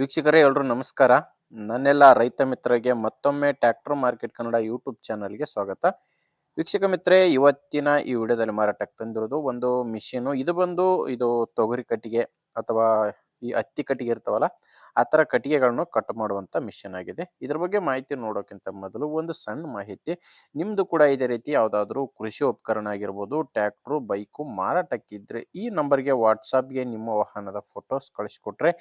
ವೀಕ್ಷಕರೇ ಎಲ್ಲರೂ ನಮಸ್ಕಾರ. ನನ್ನೆಲ್ಲ ರೈತ ಮಿತ್ರರಿಗೆ ಮತ್ತೊಮ್ಮೆ ಟ್ಯಾಕ್ಟರ್ ಮಾರ್ಕೆಟ್ ಕನ್ನಡ ಯೂಟ್ಯೂಬ್ ಚಾನಲ್ಗೆ ಸ್ವಾಗತ. ವೀಕ್ಷಕ ಮಿತ್ರೇ ಇವತ್ತಿನ ಈ ವಿಡಿಯೋದಲ್ಲಿ ಮಾರಾಟಕ್ಕೆ ತಂದಿರೋದು ಒಂದು ಮಿಷಿನು ಇದು ಬಂದು ಇದು ತೊಗರಿ ಕಟ್ಟಿಗೆ ಅಥವಾ ಈ ಹತ್ತಿ ಕಟ್ಟಿಗೆ ಇರ್ತಾವಲ್ಲ, ಆ ಥರ ಕಟ್ಟಿಗೆಗಳನ್ನು ಕಟ್ ಮಾಡುವಂಥ ಮಿಷಿನ್ ಆಗಿದೆ. ಇದ್ರ ಬಗ್ಗೆ ಮಾಹಿತಿ ನೋಡೋಕ್ಕಿಂತ ಮೊದಲು ಒಂದು ಸಣ್ಣ ಮಾಹಿತಿ. ನಿಮ್ಮದು ಕೂಡ ಇದೇ ರೀತಿ ಯಾವುದಾದ್ರೂ ಕೃಷಿ ಉಪಕರಣ ಆಗಿರ್ಬೋದು ಟ್ಯಾಕ್ಟ್ರು ಬೈಕು ಮಾರಾಟಕ್ಕಿದ್ರೆ ಈ ನಂಬರ್ಗೆ ವಾಟ್ಸಪ್ಗೆ ನಿಮ್ಮ ವಾಹನದ ಫೋಟೋಸ್ ಕಳಿಸ್ಕೊಟ್ರೆ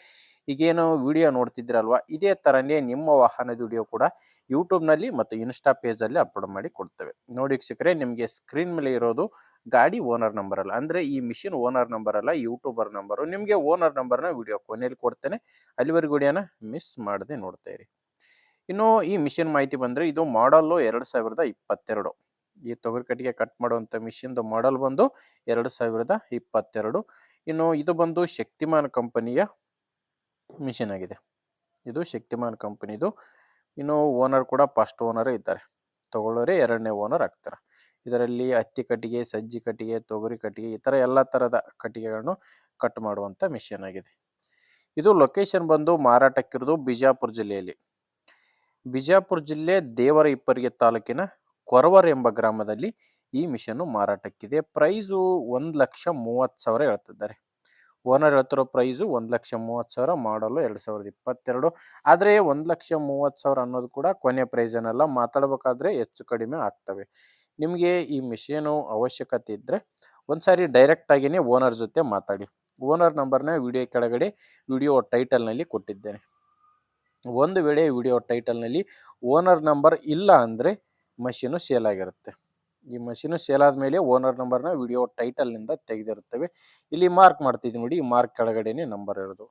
ಈಗೇನು ವಿಡಿಯೋ ನೋಡ್ತಿದ್ದೀರಲ್ವಾ? ಇದೇ ಥರನೇ ನಿಮ್ಮ ವಾಹನದ ವಿಡಿಯೋ ಕೂಡ ಯೂಟ್ಯೂಬ್ನಲ್ಲಿ ಮತ್ತು ಇನ್ಸ್ಟಾ ಪೇಜಲ್ಲಿ ಅಪ್ಲೋಡ್ ಮಾಡಿ ಕೊಡ್ತೇವೆ. ನೋಡಿ ಸಿಕ್ಕರೆ ನಿಮಗೆ ಸ್ಕ್ರೀನ್ ಮೇಲೆ ಇರೋದು ಗಾಡಿ ಓನರ್ ನಂಬರ್ ಅಲ್ಲ. ಅಂದರೆ ಈ ಮಿಷಿನ್ ಓನರ್ ನಂಬರ್ ಅಲ್ಲ ಯೂಟ್ಯೂಬರ್ ನಂಬರು ನಿಮಗೆ ಓನರ್ ನಂಬರ್ನ ವಿಡಿಯೋ ಕೊನೆಯಲ್ಲಿ ಕೊಡ್ತೇನೆ. ಅಲ್ಲಿವರೆಗೂ ವಿಡಿಯೋನ ಮಿಸ್ ಮಾಡದೆ ನೋಡ್ತಾ ಇರಿ. ಇನ್ನು ಈ ಮಿಷಿನ್ ಮಾಹಿತಿ ಬಂದರೆ ಇದು ಮಾಡಲ್ಲು ಎರಡು ಸಾವಿರದ ಇಪ್ಪತ್ತೆರಡು. ಈ ತೊಗರಿ ಕಟ್ಟಿಗೆ ಕಟ್ ಮಾಡುವಂಥ ಮಿಷಿನ್ದು ಮಾಡಲ್ ಬಂದು ಎರಡು ಸಾವಿರದ ಇಪ್ಪತ್ತೆರಡು. ಇನ್ನು ಇದು ಬಂದು ಶಕ್ತಿಮಾನ್ ಕಂಪನಿಯ ಮಿಷಿನ್ ಆಗಿದೆ. ಇದು ಶಕ್ತಿಮಾನ್ ಕಂಪನಿದು. ಇನ್ನು ಓನರ್ ಕೂಡ ಫಸ್ಟ್ ಓನರೇ ಇದ್ದಾರೆ. ತಗೊಳ್ಳೋರೆ ಎರಡನೇ ಓನರ್ ಆಗ್ತಾರೆ. ಇದರಲ್ಲಿ ಹತ್ತಿ ಕಟ್ಟಿಗೆ, ಸಜ್ಜಿ ಕಟ್ಟಿಗೆ, ತೊಗರಿ ಕಟ್ಟಿಗೆ ಈ ಥರ ಎಲ್ಲ ಥರದ ಕಟ್ಟಿಗೆಗಳನ್ನು ಕಟ್ ಮಾಡುವಂಥ ಮಿಷಿನ್ ಆಗಿದೆ. ಇದು ಲೊಕೇಶನ್ ಬಂದು ಮಾರಾಟಕ್ಕಿರೋದು ಬಿಜಾಪುರ ಜಿಲ್ಲೆಯಲ್ಲಿ. ಬಿಜಾಪುರ ಜಿಲ್ಲೆ ದೇವರ ಇಪ್ಪರಿಗೆ ತಾಲೂಕಿನ ಕೊರವರ್ ಎಂಬ ಗ್ರಾಮದಲ್ಲಿ ಈ ಮಿಷನ್ನು ಮಾರಾಟಕ್ಕಿದೆ. ಪ್ರೈಸು ಒಂದು ಲಕ್ಷ ಮೂವತ್ತು ಸಾವಿರ ಹೇಳ್ತಿದ್ದಾರೆ. ಓನರ್ ಹೇಳ್ತಿರೋ ಪ್ರೈಸು ಒಂದು ಲಕ್ಷ ಮೂವತ್ತು ಸಾವಿರ, ಮಾಡಲು ಎರಡು ಸಾವಿರದ ಇಪ್ಪತ್ತೆರಡು. ಆದರೆ ಒಂದು ಲಕ್ಷ ಮೂವತ್ತು ಸಾವಿರ ಅನ್ನೋದು ಕೂಡ ಕೊನೆ ಪ್ರೈಸ್ ಏನಲ್ಲ, ಮಾತಾಡಬೇಕಾದ್ರೆ ಹೆಚ್ಚು ಕಡಿಮೆ ಆಗ್ತವೆ. ನಿಮಗೆ ಈ ಮಿಷನು ಅವಶ್ಯಕತೆ ಇದ್ದರೆ ಒಂದು ಸಾರಿ ಡೈರೆಕ್ಟಾಗಿಯೇ ಓನರ್ ಜೊತೆ ಮಾತಾಡಿ. ಓನರ್ ನಂಬರ್ನ ವಿಡಿಯೋ ಕೆಳಗಡೆ ವಿಡಿಯೋ ಟೈಟಲ್ನಲ್ಲಿ ಕೊಟ್ಟಿದ್ದೇನೆ. ಒಂದು ವೇಳೆ ವಿಡಿಯೋ ಟೈಟಲ್ನಲ್ಲಿ ಓನರ್ ನಂಬರ್ ಇಲ್ಲ ಅಂದರೆ ಮಷೀನು ಸೇಲ್ ಆಗಿರುತ್ತೆ. ಈ ಮಷೀನು ಸೇಲ್ ಆದಮೇಲೆ ಓನರ್ ನಂಬರ್ನ ವಿಡಿಯೋ ಟೈಟಲ್ನಿಂದ ತೆಗೆದಿರುತ್ತವೆ. ಇಲ್ಲಿ ಮಾರ್ಕ್ ಮಾಡ್ತಿದ್ದೀನಿ ನೋಡಿ, ಈ ಮಾರ್ಕ್ ಕೆಳಗಡೆನೇ ನಂಬರ್ ಇರೋದು.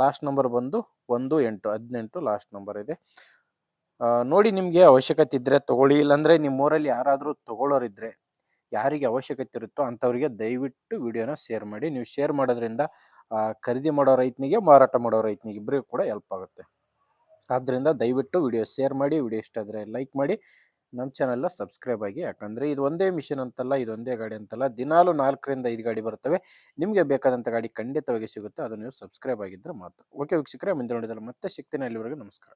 ಲಾಸ್ಟ್ ನಂಬರ್ ಬಂದು ಒಂದು, ಎಂಟು, ಹದಿನೆಂಟು ಲಾಸ್ಟ್ ನಂಬರ್ ಇದೆ. ನೋಡಿ ನಿಮಗೆ ಅವಶ್ಯಕತೆ ಇದ್ದರೆ ತೊಗೊಳ್ಳಿ, ಇಲ್ಲಾಂದರೆ ನಿಮ್ಮೂರಲ್ಲಿ ಯಾರಾದರೂ ತಗೊಳ್ಳೋರಿದ್ದರೆ ಯಾರಿಗೆ ಅವಶ್ಯಕತೆ ಇರುತ್ತೋ ಅಂಥವ್ರಿಗೆ ದಯವಿಟ್ಟು ವಿಡಿಯೋನ ಶೇರ್ ಮಾಡಿ. ನೀವು ಶೇರ್ ಮಾಡೋದ್ರಿಂದ ಖರೀದಿ ಮಾಡೋ ರೈತನಿಗೆ, ಮಾರಾಟ ಮಾಡೋ ರೈತನಿಗೆ ಇಬ್ಬರಿಗೂ ಕೂಡ ಹೆಲ್ಪ್ ಆಗುತ್ತೆ. ಆದ್ದರಿಂದ ದಯವಿಟ್ಟು ವಿಡಿಯೋ ಶೇರ್ ಮಾಡಿ, ವಿಡಿಯೋ ಇಷ್ಟ ಆದರೆ ಲೈಕ್ ಮಾಡಿ. ನಮ್ಮ ಚಾನೆಲ್ನ ಸಬ್ಸ್ಕ್ರೈಬ್ ಆಗಿ. ಯಾಕಂದರೆ ಇದು ಒಂದೇ ಮಿಷನ್ ಅಂತಲ್ಲ, ಇದು ಒಂದೇ ಗಾಡಿ ಅಂತಲ್ಲ, ದಿನಾಲು ನಾಲ್ಕರಿಂದ ಐದು ಗಾಡಿ ಬರ್ತವೆ. ನಿಮಗೆ ಬೇಕಾದಂಥ ಗಾಡಿ ಖಂಡಿತವಾಗಿ ಸಿಗುತ್ತೆ. ಅದು ನೀವು ಸಬ್ಸ್ಕ್ರೈಬ್ ಆಗಿದ್ದರೆ ಮಾತ್ರ. ಓಕೆ ವೀಕ್ಷಕರೇ ಮುಂದೆ ನೋಡಿದಲ್ಲ ಮತ್ತೆ ಶಕ್ತಿನ ಅಲ್ಲಿವರೆಗೂ ನಮಸ್ಕಾರ.